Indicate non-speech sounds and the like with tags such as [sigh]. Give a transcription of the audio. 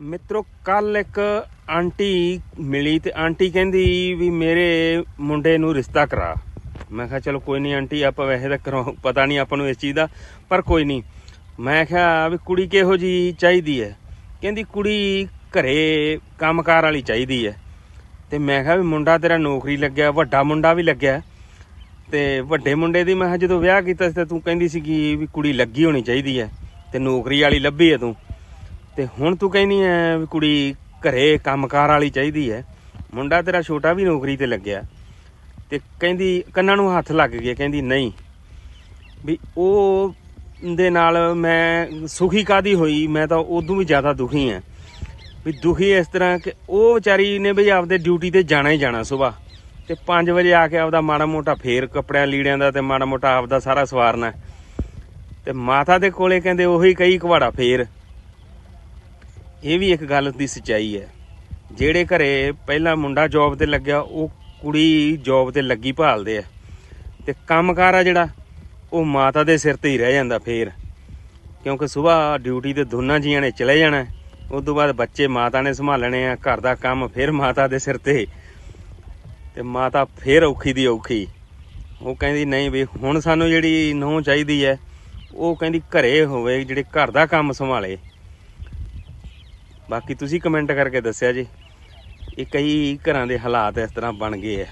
ਮਿੱਤਰੋ, ਕੱਲ ਇੱਕ ਆਂਟੀ ਮਿਲੀ ਤੇ ਆਂਟੀ ਕਹਿੰਦੀ ਵੀ ਮੇਰੇ ਮੁੰਡੇ ਨੂੰ ਰਿਸ਼ਤਾ ਕਰਾ। ਮੈਂ ਕਿਹਾ, ਚਲੋ ਕੋਈ ਨਹੀਂ ਆਂਟੀ, ਆਪਾਂ ਵੈਸੇ ਤਾਂ ਕਰਵਾ [laughs] ਪਤਾ ਨਹੀਂ ਆਪਾਂ ਨੂੰ ਇਸ ਚੀਜ਼ ਦਾ, ਪਰ ਕੋਈ ਨਹੀਂ। ਮੈਂ ਕਿਹਾ ਵੀ ਕੁੜੀ ਕਿਹੋ ਜੀ ਚਾਹੀਦੀ ਹੈ? ਕਹਿੰਦੀ, ਕੁੜੀ ਘਰੇ ਕੰਮਕਾਰ ਵਾਲੀ ਚਾਹੀਦੀ ਹੈ। ਤੇ ਮੈਂ ਕਿਹਾ ਵੀ ਮੁੰਡਾ ਤੇਰਾ ਨੌਕਰੀ ਲੱਗਿਆ, ਵੱਡਾ ਮੁੰਡਾ ਵੀ ਲੱਗਿਆ। ਤੇ ਵੱਡੇ ਮੁੰਡੇ ਦੀ ਮੈਂ ਕਿਹਾ, ਜਦੋਂ ਵਿਆਹ ਕੀਤਾ ਸੀ ਤਾਂ ਤੂੰ ਕਹਿੰਦੀ ਸੀਗੀ ਵੀ ਕੁੜੀ ਲੱਗੀ ਹੋਣੀ ਚਾਹੀਦੀ ਹੈ ਤੇ ਨੌਕਰੀ ਵਾਲੀ ਲੱਭੀ ਹੈ ਤੂੰ। ਤੇ ਹੁਣ ਤੂੰ ਕਹਿੰਦੀ ਐ ਵੀ ਕੁੜੀ ਘਰੇ ਕੰਮਕਾਰ ਵਾਲੀ ਚਾਹੀਦੀ ਐ। ਮੁੰਡਾ ਤੇਰਾ ਛੋਟਾ ਵੀ ਨੌਕਰੀ ਤੇ ਲੱਗਿਆ। ਤੇ ਕਹਿੰਦੀ, ਕੰਨਾਂ ਨੂੰ ਹੱਥ ਲੱਗ ਗਏ ਕਹਿੰਦੀ ਨਹੀਂ। ਵੀ ਉਹ ਦੇ ਨਾਲ ਮੈਂ ਸੁਖੀ ਕਾਦੀ ਹੋਈ, ਮੈਂ ਤਾਂ ਉਦੋਂ ਵੀ ਜ਼ਿਆਦਾ ਦੁਖੀ ਆ ਵੀ ਦੁਖੀ ਇਸ ਤਰ੍ਹਾਂ ਕਿ ਉਹ ਵਿਚਾਰੀ ਨੇ ਵੀ ਆਪਦੇ ਡਿਊਟੀ ਤੇ ਜਾਣਾ ਹੀ ਜਾਣਾ ਸਵੇਰ ਤੇ 5 ਵਜੇ ਆ ਕੇ ਆਪਦਾ ਮਾੜਾ ਮੋਟਾ ਫੇਰ ਕੱਪੜਿਆਂ ਲੀੜਿਆਂ ਦਾ ਤੇ ਮਾੜਾ ਮੋਟਾ ਆਪਦਾ ਸਾਰਾ ਸਵਾਰਨਾ। ਤੇ ਮਾਤਾ ਦੇ ਕੋਲੇ ਕਹਿੰਦੇ ਉਹੀ ਕਈ ਕੁਵਾੜਾ ਫੇਰ। ਇਹ ਵੀ ਇੱਕ ਗੱਲ ਦੀ ਸਚਾਈ ਹੈ। ਜਿਹੜੇ ਘਰੇ ਪਹਿਲਾਂ ਮੁੰਡਾ ਜੌਬ ਤੇ ਲੱਗਿਆ, ਉਹ ਕੁੜੀ ਜੌਬ ਤੇ ਲੱਗੀ ਭਾਲਦੇ ਆ। ਤੇ ਕੰਮਕਾਰ ਆ ਜਿਹੜਾ, ਉਹ ਮਾਤਾ ਦੇ ਸਿਰ ਤੇ ਹੀ ਰਹਿ ਜਾਂਦਾ ਫੇਰ। ਕਿਉਂਕਿ ਸਵੇਰ ਡਿਊਟੀ ਤੇ ਦੋਨਾਂ ਜੀਆਂ ਨੇ ਚਲੇ ਜਾਣਾ, ਉਸ ਤੋਂ ਬਾਅਦ ਬੱਚੇ ਮਾਤਾ ਨੇ ਸੰਭਾਲਣੇ ਆ, ਘਰ ਦਾ ਕੰਮ ਫਿਰ ਮਾਤਾ ਦੇ ਸਿਰ ਤੇ। ਤੇ ਮਾਤਾ ਫੇਰ ਔਖੀ ਦੀ ਔਖੀ। ਉਹ ਕਹਿੰਦੀ, ਨਹੀਂ ਵੀ ਹੁਣ ਸਾਨੂੰ ਜਿਹੜੀ ਨਹੁੰ ਚਾਹੀਦੀ ਹੈ, ਉਹ ਕਹਿੰਦੀ ਘਰੇ ਹੋਵੇ, ਜਿਹੜੇ ਘਰ ਦਾ ਕੰਮ ਸੰਭਾਲੇ। ਬਾਕੀ ਤੁਸੀਂ ਕਮੈਂਟ ਕਰਕੇ ਦੱਸਿਆ ਜੀ। ਇਹ ਕਈ ਘਰਾਂ ਦੇ ਹਾਲਾਤ ਇਸ ਤਰ੍ਹਾਂ ਬਣ ਗਏ ਆ।